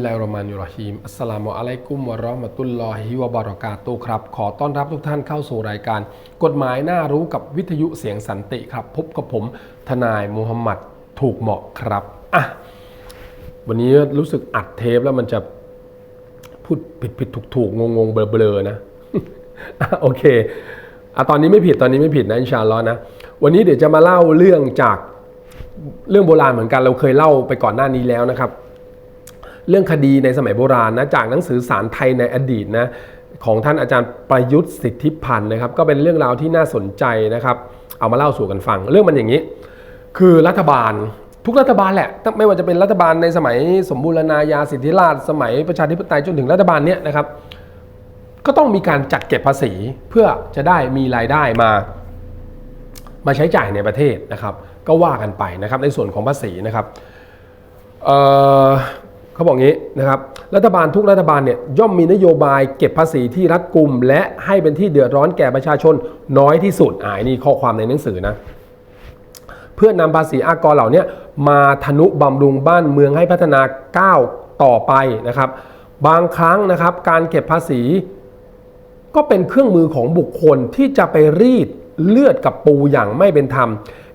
ลลาฮิรเราะมานิรเราะฮีมอัสสลามุอะลัยกุมวะเราะห์มะตุลลอฮิวะบะเราะกาตุครับ ขอต้อนรับทุกท่านเข้าสู่รายการ กฎหมายน่ารู้กับวิทยุเสียงสันติครับ พบกับผมทนายมูฮัมหมัดถูกเหมาะครับอะวันนี้รู้สึกอัดเทปแล้วมันจะพูดผิดผิดถูกถูกงงงเบลอเบลอๆนะอะโอเคอะตอนนี้ไม่ผิดตอนนี้ไม่ผิดนะอินชาอัลลอฮ์นะ วันนี้เดี๋ยวจะมาเล่าเรื่องจากเรื่องโบราณเหมือนกันเราเคยเล่าไปก่อนหน้านี้แล้วนะครับ เรื่องคดีในสมัยโบราณนะจากหนังสือสารไทยในอดีตนะของท่านอาจารย์ประยุทธ์สิทธิพันธ์นะครับก็เป็นเรื่องราวที่น่าสนใจนะครับ เอามาเล่าสู่กันฟัง เรื่องมันอย่างนี้ คือรัฐบาลทุกรัฐบาลแหละไม่ว่าจะเป็นรัฐบาลในสมัยสมบูรณาญาสิทธิราชสมัยประชาธิปไตยจนถึงรัฐบาลเนี้ยนะครับ ก็ต้องมีการจัดเก็บภาษีเพื่อจะได้มีรายได้มา มาใช้จ่ายในประเทศนะครับ ก็ว่ากันไปนะครับในส่วนของภาษีนะครับ เขาบอกงี้นะครับรัฐบาลทุกรัฐบาลเนี่ยย่อมมีนโยบายเก็บภาษีที่รัดกุม และให้เป็นที่เดือดร้อนแก่ประชาชนน้อยที่สุดอ่านี่ข้อความในหนังสือนะเพื่อนำภาษีอากรเหล่านี้มาทนุบำรุงบ้านเมืองให้พัฒนาก้าวต่อไปนะครับ บางครั้งนะครับการเก็บภาษี ก็เป็นเครื่องมือของบุคคลที่จะไปรีดเลือดกับปูอย่างไม่เป็นธรรม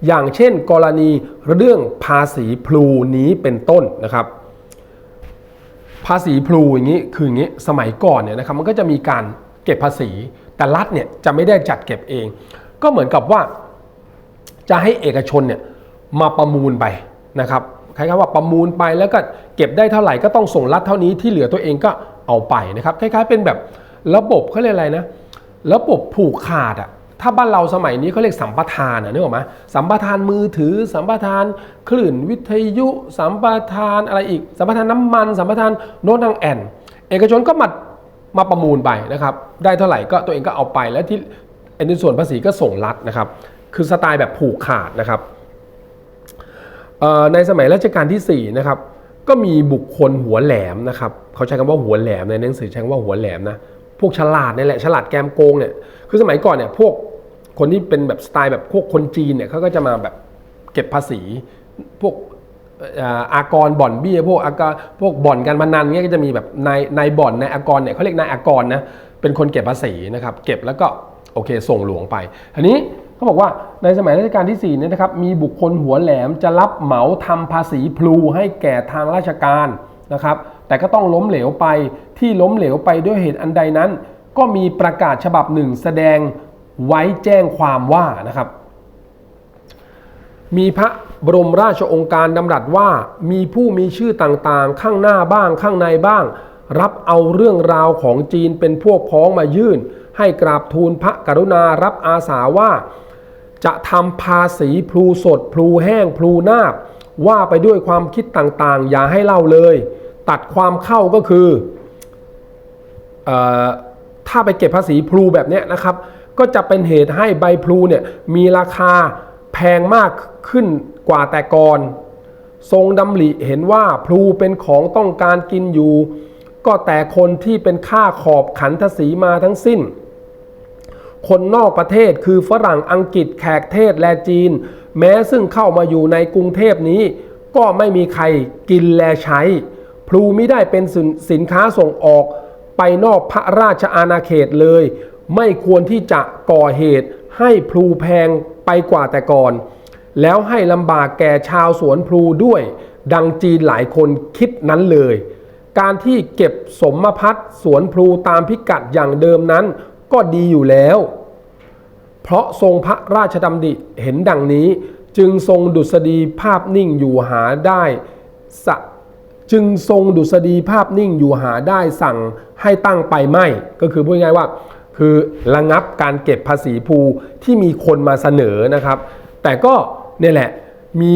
อย่างเช่น กรณีเรื่องภาษีพลูนี้เป็นต้นนะครับ ภาษีพลูอย่างนี้คืออย่างนี้สมัยก่อนเนี่ยนะครับมันก็จะมีการเก็บภาษี แต่รัฐเนี่ยจะไม่ได้จัดเก็บเอง ก็เหมือนกับว่า จะให้เอกชนเนี่ยมาประมูลไปนะครับคล้ายๆว่าประมูลไปแล้วก็เก็บได้เท่าไหร่ก็ต้องส่งรัฐเท่านี้ที่เหลือตัวเองก็เอาไปนะครับคล้ายๆ เป็นแบบระบบเขาเรียกอะไรนะระบบผูกขาดอะ ถ้าบ้านเราสมัยนี้เขาเรียกสัมปทานอะนึกออกไหมสัมปทานมือถือ สัมปทานคลื่นวิทยุ สัมปทานอะไรอีก สัมปทานน้ำมัน สัมปทานโน้ตทางแอนเอกชนก็มามาประมูลไปนะครับ ได้เท่าไหร่ก็ตัวเองก็เอาไปแล้วที่ในส่วนภาษีก็ส่งรัฐนะครับ คือสไตล์แบบผูกขาดนะครับในสมัยรัชกาลที่4นะครับก็มีบุคคลหัวแหลมนะครับเขาใช้คำว่าหัวแหลมในหนังสือใช้คำว่าหัวแหลมนะพวกฉลาดนี่แหละฉลาดแกมโกงเนี่ยคือสมัยก่อนเนี่ยพวก คนที่เป็นแบบสไตล์แบบพวกคนจีนเนี่ยเขาก็จะมาแบบเก็บภาษี พวกอากรบ่อนเบี้ยพวกอากาพวกบ่อนการพนันเนี่ยก็จะมีแบบนายนายบ่อนนายอากรเนี่ยเขาเรียกนายอากรนะเป็นคนเก็บภาษีนะครับเก็บแล้วก็โอเคส่งหลวงไปทีนี้เขาบอกว่าในสมัยรัชกาลที่4เนี่ยนะครับมีบุคคลหัวแหลมจะรับเหมาทำภาษีพลูให้แก่ทางราชการนะครับแต่ก็ต้องล้มเหลวไปที่ล้มเหลวไปด้วยเหตุอันใดนั้น ก็มีประกาศฉบับหนึ่งแสดง ไว้แจ้งความว่านะครับ มีพระบรมราชองค์การดำรัสว่ามีผู้มีชื่อต่างๆ ข้างหน้าบ้างข้างในบ้าง รับเอาเรื่องราวของจีนเป็นพวกพ้องมายื่น ให้กราบทูลพระกรุณารับอาสาว่า จะทำภาษีพลูสดพลูแห้งพลูนาบว่าไปด้วยความคิดต่างๆ อย่าให้เล่าเลย ตัดความเข้าก็คือออถ้าไปเก็บภาษีพลูแบบนี้นะครับ ก็จะเป็นเหตุให้ใบพลูเนี่ยมีราคาแพงมากขึ้นกว่าแต่ก่อน ทรงดำริเห็นว่าพลูเป็นของต้องการกินอยู่ ก็แต่คนที่เป็นค่าขอบขันทศีมาทั้งสิ้น คนนอกประเทศคือฝรั่งอังกฤษแขกเทศและจีน แม้ซึ่งเข้ามาอยู่ในกรุงเทพนี้ ก็ไม่มีใครกินแลใช้ พลูไม่ได้เป็นสินสินค้าส่งออกไปนอกพระราชอาณาเขตเลย ไม่ควรที่จะก่อเหตุให้พลูแพงไปกว่าแต่ก่อน แล้วให้ลำบากแก่ชาวสวนพลูด้วย ดังจีนหลายคนคิดนั้นเลย การที่เก็บสมพัฒสวนพลูตามพิกัดอย่างเดิมนั้นก็ดีอยู่แล้ว เพราะทรงพระราชดำริเห็นดังนี้จึงทรงดุษฎีภาพนิ่งอยู่หาได้สจึงทรงดุษฎีภาพนิ่งอยู่หาได้สั่งให้ตั้งไปไม่ ก็คือพูดง่ายว่า คือระงับการเก็บภาษีภูที่มีคนมาเสนอนะครับ แต่ก็เนี่ยแหละมี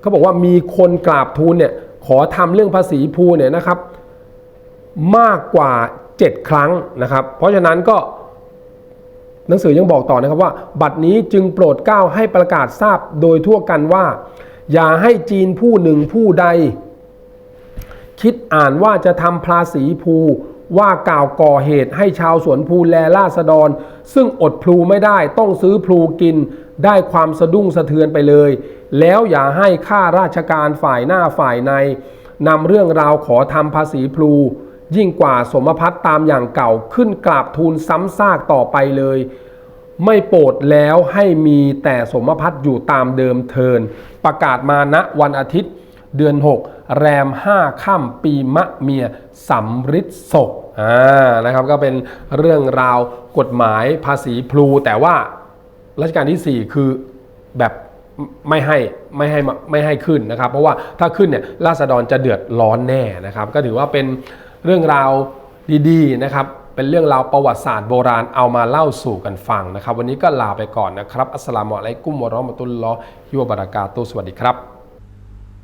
เขาบอกว่ามีคนกราบทูลเนี่ยขอทำเรื่องภาษีภูเนี่ยนะครับมากกว่า 7 ครั้งนะครับ เพราะฉะนั้นก็หนังสือยังบอกต่อนะครับว่า บัดนี้จึงโปรดเกล้าให้ประกาศทราบโดยทั่วกันว่า อย่าให้จีนผู้หนึ่งผู้ใด คิดอ่านว่าจะทำภาษีภู ว่ากล่าวก่อเหตุให้ชาวสวนภูแลราษฎร ซึ่งอดพลูไม่ได้ต้องซื้อพลูกิน ได้ความสะดุ้งสะเทือนไปเลย แล้วอย่าให้ข้าราชการฝ่ายหน้าฝ่ายในนำเรื่องราวขอทำภาษีพลู ยิ่งกว่าสมพัฒตามอย่างเก่าขึ้นกราบทูลซ้ำซากต่อไปเลย ไม่โปรดแล้วให้มีแต่สมพัฒอยู่ตามเดิมเทิน ประกาศมาณวันอาทิตย์เดือน 6 แรม 5ค่ำปีมะเมียสำริดศกอ่านะครับก็เป็นเรื่องราวกฎหมายภาษีพลู แต่ว่ารัชกาลที่ 4 คือแบบไม่ให้ไม่ให้ไม่ให้ขึ้นนะครับ เพราะว่าถ้าขึ้นเนี่ยราษฎรจะเดือดร้อนแน่นะครับ ก็ถือว่าเป็นเรื่องราวดีๆนะครับเป็นเรื่องราวประวัติศาสตร์โบราณเอามาเล่าสู่กันฟังนะครับ วันนี้ก็ลาไปก่อนนะครับ อัสสลามุอะลัยกุมวะเราะมะตุลลอฮิวะบะเราะกาตุสวัสดีครับ